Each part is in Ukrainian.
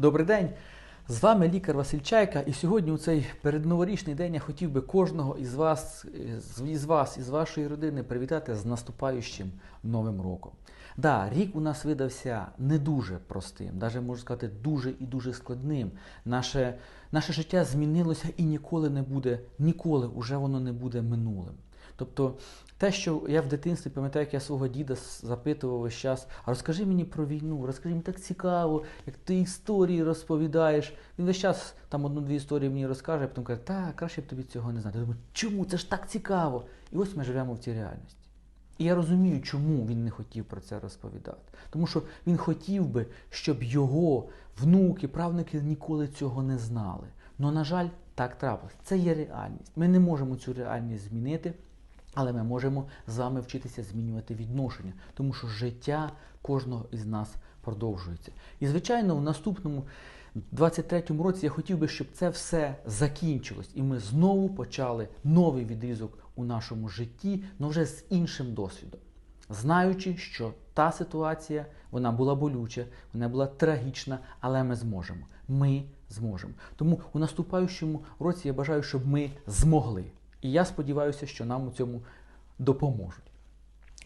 Добрий день! З вами лікар Василь Чайка, і сьогодні у цей передноворічний день я хотів би кожного із вас, із вас, із вашої родини привітати з наступаючим Новим роком. Да, рік у нас видався не дуже простим, навіть можу сказати, дуже і дуже складним. Наше, наше життя змінилося і ніколи не буде, ніколи уже воно не буде минулим. Тобто те, що я в дитинстві пам'ятаю, як я свого діда запитував весь час, а розкажи мені про війну, розкажи мені так цікаво, як ти історії розповідаєш. Він весь час там одну-дві історії мені розкаже, а потім каже, так, краще б тобі цього не знати. Я думаю, чому це ж так цікаво? І ось ми живемо в цій реальності. І я розумію, чому він не хотів про це розповідати. Тому що він хотів би, щоб його внуки, правнуки ніколи цього не знали. Но, на жаль, так трапилось. Це є реальність. Ми не можемо цю реальність змінити, але ми можемо з вами вчитися змінювати відношення, тому що життя кожного із нас продовжується. І, звичайно, в наступному 23-му році я хотів би, щоб це все закінчилось, і ми знову почали новий відрізок у нашому житті, але вже з іншим досвідом. Знаючи, що та ситуація вона була болюча, вона була трагічна, але ми зможемо. Ми зможемо. Тому у наступаючому році я бажаю, щоб ми змогли. І я сподіваюся, що нам у цьому допоможуть.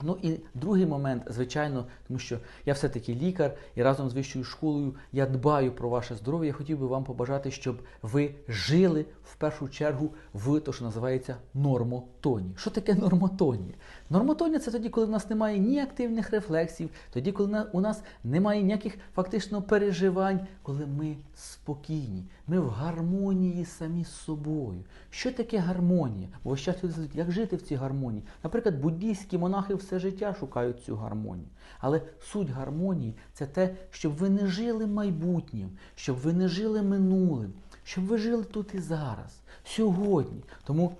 Ну і другий момент, звичайно, тому що я все-таки лікар, і разом з вищою школою я дбаю про ваше здоров'я. Я хотів би вам побажати, щоб ви жили в першу чергу в те, що називається нормотоні. Що таке нормотонія? Нормотонія це тоді, коли в нас немає ні активних рефлексів, тоді, коли у нас немає ніяких фактично переживань, коли ми спокійні, ми в гармонії самі з собою. Що таке гармонія? Бо ось час люди як жити в цій гармонії? Наприклад, буддійські монахи все життя шукають цю гармонію. Але суть гармонії це те, щоб ви не жили майбутнім, щоб ви не жили минулим, щоб ви жили тут і зараз, сьогодні. Тому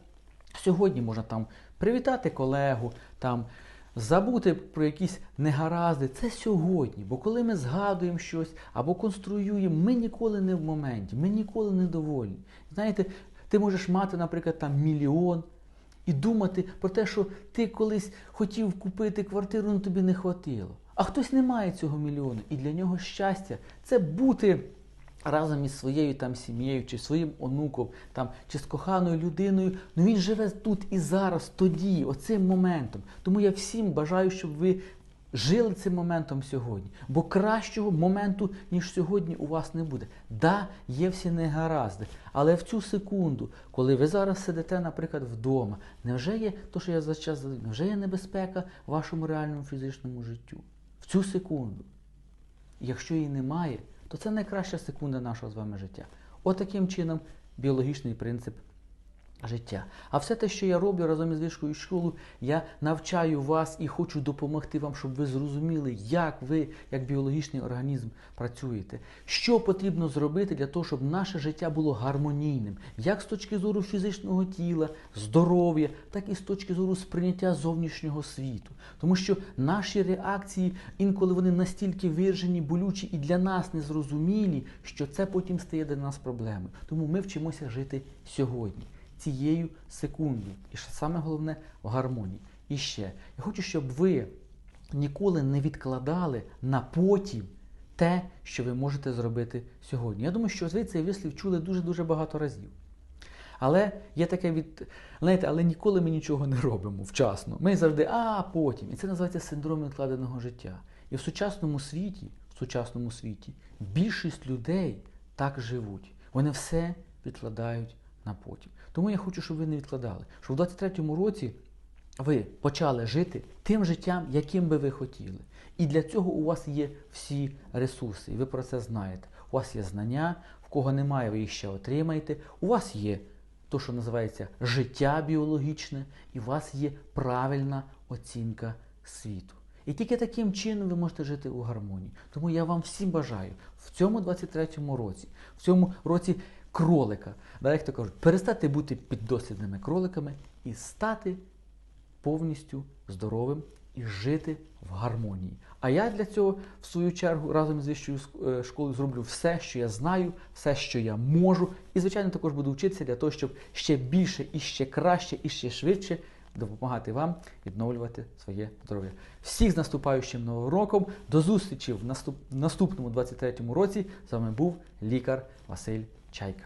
сьогодні можна там привітати колегу, там забути про якісь негаразди. Це сьогодні. Бо коли ми згадуємо щось або конструюємо, ми ніколи не в моменті, ми ніколи не довольні. Знаєте, ти можеш мати, наприклад, там мільйон. І думати про те, що ти колись хотів купити квартиру, але тобі не хватило. А хтось не має цього мільйону. І для нього щастя це бути разом із своєю там сім'єю, чи своїм онуком, там, чи з коханою людиною. Ну він живе тут і зараз, тоді, оцим моментом. Тому я всім бажаю, щоб ви жили цим моментом сьогодні. Бо кращого моменту, ніж сьогодні, у вас не буде. Да, є всі негаразди, але в цю секунду, коли ви зараз сидите, наприклад, вдома, невже є то, що я за час задаю, невже є небезпека вашому реальному фізичному життю? В цю секунду. Якщо її немає, то це найкраща секунда нашого з вами життя. Отаким чином біологічний принцип життя. А все те, що я роблю разом із вишкою школою, я навчаю вас і хочу допомогти вам, щоб ви зрозуміли, як ви, як біологічний організм, працюєте. Що потрібно зробити для того, щоб наше життя було гармонійним, як з точки зору фізичного тіла, здоров'я, так і з точки зору сприйняття зовнішнього світу. Тому що наші реакції інколи вони настільки виражені, болючі і для нас незрозумілі, що це потім стає для нас проблемою. Тому ми вчимося жити сьогодні цією секундою. І що саме головне в гармонії. І ще, я хочу, щоб ви ніколи не відкладали на потім те, що ви можете зробити сьогодні. Я думаю, що ви цей вислів чули дуже-дуже багато разів. Але є таке від. Знаєте, але ніколи ми нічого не робимо вчасно. Ми завжди, а потім. І це називається синдром відкладеного життя. І в сучасному світі, в сучасному світі, більшість людей так живуть. Вони все відкладають на потім. Тому я хочу, щоб ви не відкладали. Щоб в 23-му році ви почали жити тим життям, яким би ви хотіли. І для цього у вас є всі ресурси, і ви про це знаєте. У вас є знання, в кого немає, ви їх ще отримаєте. У вас є то, що називається життя біологічне, і у вас є правильна оцінка світу. І тільки таким чином ви можете жити у гармонії. Тому я вам всім бажаю в цьому 23-му році, в цьому році кролика, да, як то кажуть, перестати бути піддослідними кроликами і стати повністю здоровим і жити в гармонії. А я для цього, в свою чергу, разом з вищою е, школою зроблю все, що я знаю, все, що я можу. І, звичайно, також буду вчитися для того, щоб ще більше і ще краще, і ще швидше допомагати вам відновлювати своє здоров'я. Всіх з наступаючим новим роком. До зустрічі в наступ- наступному 23-му році. З вами був лікар Василь Чайка.